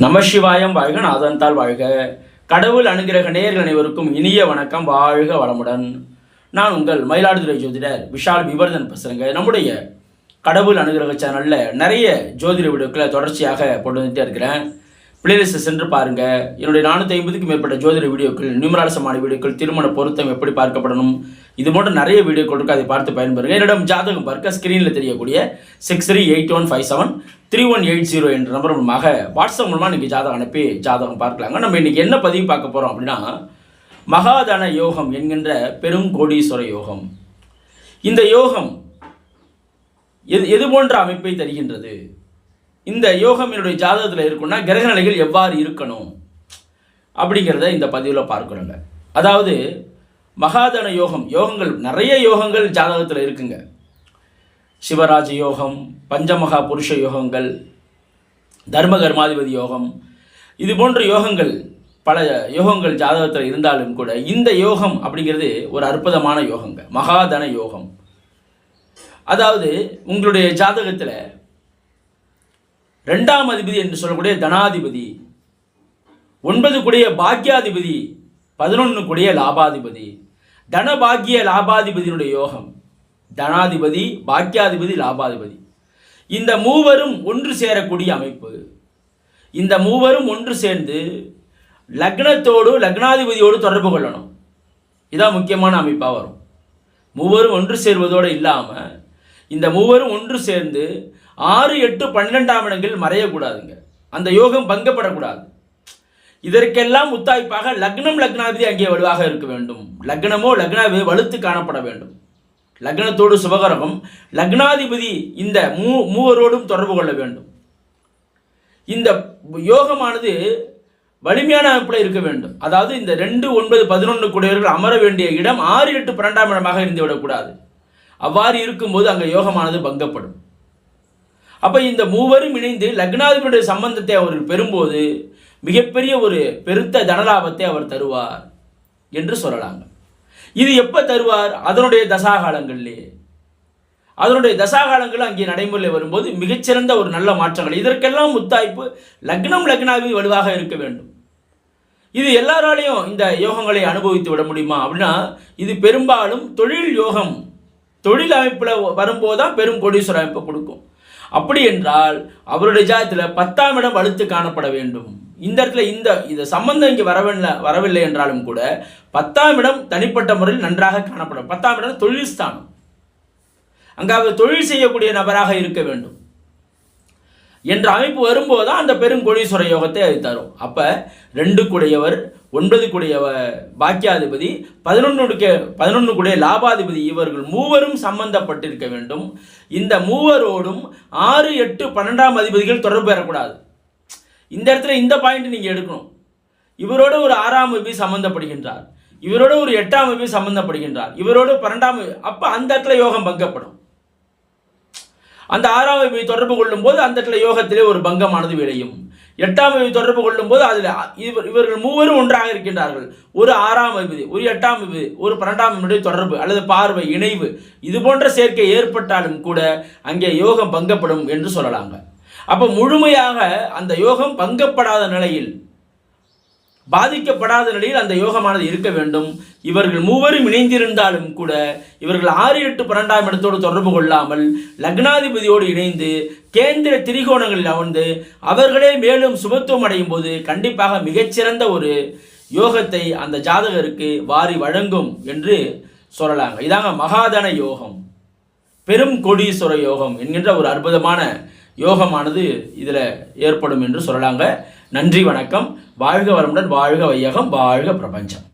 நமசிவாயம் வாழ்க நாதன்தால் வாழ்க. கடவுள் அனுகிரக நேர்கள் அனைவருக்கும் இனிய வணக்கம். வாழ்க வளமுடன். நான் உங்கள் மயிலாடுதுறை ஜோதிடர் விஷால் விவர்தன் பேசுகிறேங்க நம்முடைய கடவுள் அனுகிரக சேனலில் நிறைய ஜோதிட வீடியோக்களை தொடர்ச்சியாக போட்டு வந்துட்டே இருக்கிறேன். பிளேலிஸ்ட்டை சென்று பாருங்கள் என்னுடைய நானூற்றி ஐம்பதுக்கும் மேற்பட்ட ஜோதிட வீடியோக்கள் நியூமராசமான வீடியோக்கள் திருமண பொருத்தம் எப்படி பார்க்கப்படணும் இது போன்ற நிறைய வீடியோக்கள் இருக்கு. அதை பார்த்து பயன்பெறுங்க. என்னிடம் ஜாதகம் பார்க்க ஸ்க்ரீனில் தெரியக்கூடிய six three eight one five seven three one eight zero என்ற நம்பர் மூலமாக வாட்ஸ்அப் மூலமாக நீங்கள் ஜாதகம் அனுப்பி ஜாதகம் பார்க்கலாங்க. நம்ம இன்றைக்கி என்ன பதிவு பார்க்க போகிறோம் அப்படின்னா மகாதன யோகம் என்கின்ற பெருங்கோடீஸ்வர யோகம். இந்த யோகம் எது எது போன்ற அமைப்பை தருகின்றது? இந்த யோகம் என்னுடைய ஜாதகத்தில் இருக்குன்னா கிரக நிலைகள் எவ்வாறு இருக்கணும்? அப்படிங்கிறத இந்த பதிவில் பார்க்குறோங்க அதாவது மகாதன யோகம் யோகங்கள் நிறைய யோகங்கள் ஜாதகத்தில் இருக்குங்க. சிவராஜ யோகம் பஞ்சமகா புருஷ யோகங்கள் தர்ம கர்மாதிபதி யோகம் இது போன்ற யோகங்கள் பல யோகங்கள் ஜாதகத்தில் இருந்தாலும் கூட இந்த யோகம் அப்படிங்கிறது ஒரு அற்புதமான யோகங்க. மகாதன யோகம். அதாவது உங்களுடைய ஜாதகத்தில் ரெண்டாம் அதிபதி என்று சொல்லக்கூடிய தனாதிபதி ஒன்பது கூடிய பாக்கியாதிபதி பதினொன்று கூடிய லாபாதிபதி. தனபாக்கிய லாபாதிபதியினுடைய யோகம் தனாதிபதி பாக்கியாதிபதி லாபாதிபதி. இந்த மூவரும் ஒன்று சேரக்கூடிய அமைப்பு. இந்த மூவரும் ஒன்று சேர்ந்து லக்னத்தோடு லக்னாதிபதியோடு தொடர்பு கொள்ளணும். இதான் முக்கியமான அமைப்பாக வரும். மூவரும் ஒன்று சேர்வதோடு இல்லாமல் இந்த மூவரும் ஒன்று சேர்ந்து ஆறு எட்டு பன்னிரெண்டாம் இடங்கள் மறையக்கூடாதுங்க. அந்த யோகம் பங்கப்படக்கூடாது. இதற்கெல்லாம் முத்தாய்ப்பாக லக்னம் லக்னாதிபதி அங்கே வலுவாக இருக்க வேண்டும். லக்னமோ லக்னாதிபதி வலுத்து காணப்பட வேண்டும். லக்னத்தோடு சுபகரகம் லக்னாதிபதி இந்த மூ மூவரோடும் தொடர்பு கொள்ள வேண்டும். இந்த யோகமானது வலிமையான அமைப்பில் இருக்க வேண்டும். அதாவது இந்த ரெண்டு ஒன்பது பதினொன்று கூடியவர்கள் அமர வேண்டிய இடம் ஆறு எட்டு பன்னெண்டாம் இடமாக இருந்து விடக்கூடாது அவ்வாறு இருக்கும்போது அங்கே யோகமானது பங்கப்படும். அப்போ இந்த மூவரும் இணைந்து லக்னாதிபதியுடைய சம்பந்தத்தை அவர் பெறும்போது மிகப்பெரிய ஒரு பெருத்த தனலாபத்தை அவர் தருவார் என்று சொல்லலாங்க. இது எப்போ தருவார்? அதனுடைய தசாகாலங்களிலே. அதனுடைய தசாகாலங்கள் அங்கே நடைமுறையில் வரும்போது மிகச்சிறந்த ஒரு நல்ல மாற்றங்கள். இதற்கெல்லாம் முத்தாய்ப்பு லக்னம் லக்னாவி வலுவாக இருக்க வேண்டும். இது எல்லாராலையும் இந்த யோகங்களை அனுபவித்து விட முடியுமா? அப்படின்னா இது பெரும்பாலும் தொழில் யோகம். தொழில் அமைப்பில் வரும்போது தான் பெரும் கோடீஸ்வர அமைப்பை கொடுக்கும். அப்படி என்றால் அவருடைய ஜாதத்தில் பத்தாம் இடம் வலுத்து காணப்பட வேண்டும். இந்த இடத்துல இந்த இந்த சம்பந்தம் இங்கே வரவில்லை வரவில்லை என்றாலும் கூட பத்தாம் இடம் தனிப்பட்ட முறையில் நன்றாக காணப்படும். பத்தாம் இடம் தொழில் ஸ்தானம். அங்கே அவர் தொழில் செய்யக்கூடிய நபராக இருக்க வேண்டும். என்ற அமைப்பு வரும்போது தான் அந்த பெருங்கொடீஸ்வர யோகத்தை அது தரும் அப்போ ரெண்டு கூடையவர் ஒன்பது கூடிய பாக்கியாதிபதி பதினொன்னுடைய பதினொன்று கூடிய லாபாதிபதி இவர்கள் மூவரும் சம்பந்தப்பட்டிருக்க வேண்டும். இந்த மூவரோடும் ஆறு எட்டு பன்னெண்டாம் அதிபதிகள் தொடர்பு பெறக்கூடாது. இந்த இடத்துல இந்த பாயிண்ட் நீங்கள் எடுக்கணும். இவரோட ஒரு ஆறாம் அதிபதி சம்பந்தப்படுகின்றார். இவரோட ஒரு எட்டாம் அதிபதி சம்பந்தப்படுகின்றார். இவரோட பன்னெண்டாம் அப்போ அந்த இடத்துல யோகம் பங்கப்படும். அந்த ஆறாம் விபி தொடர்பு கொள்ளும் போது அந்த இடத்துல யோகத்திலே ஒரு பங்கமானது விளையும். எட்டாம் விபி தொடர்பு கொள்ளும் போது அதில் இவர் இவர்கள் மூவரும் ஒன்றாக இருக்கின்றார்கள். ஒரு ஆறாம் விபதி ஒரு எட்டாம் விபதி ஒரு பன்னெண்டாம் தொடர்பு அல்லது பார்வை இணைவு இது போன்ற சேர்க்கை ஏற்பட்டாலும் கூட அங்கே யோகம் பங்கப்படும் என்று சொல்லலாங்க. அப்போ முழுமையாக அந்த யோகம் பங்கப்படாத நிலையில் பாதிக்கப்படாத நிலையில் அந்த யோகமானது இருக்க வேண்டும். இவர்கள் மூவரும் இணைந்திருந்தாலும் கூட இவர்கள் ஆறு எட்டு பன்னெண்டாம் இடத்தோடு தொடர்பு கொள்ளாமல் லக்னாதிபதியோடு இணைந்து கேந்திர திரிகோணங்களில் அமர்ந்து அவர்களே மேலும் சுபத்துவம் அடையும் போது கண்டிப்பாக மிகச்சிறந்த ஒரு யோகத்தை அந்த ஜாதகருக்கு வாரி வழங்கும் என்று சொல்லலாங்க. இதாங்க மகாதன யோகம். பெரும் கொடீஸ்வர யோகம் என்கின்ற ஒரு அற்புதமான யோகமானது இதில் ஏற்படும் என்று சொல்லலாங்க. நன்றி வணக்கம். வாழ்க வளமுடன் வாழ்க வையகம் வாழ்க பிரபஞ்சம்.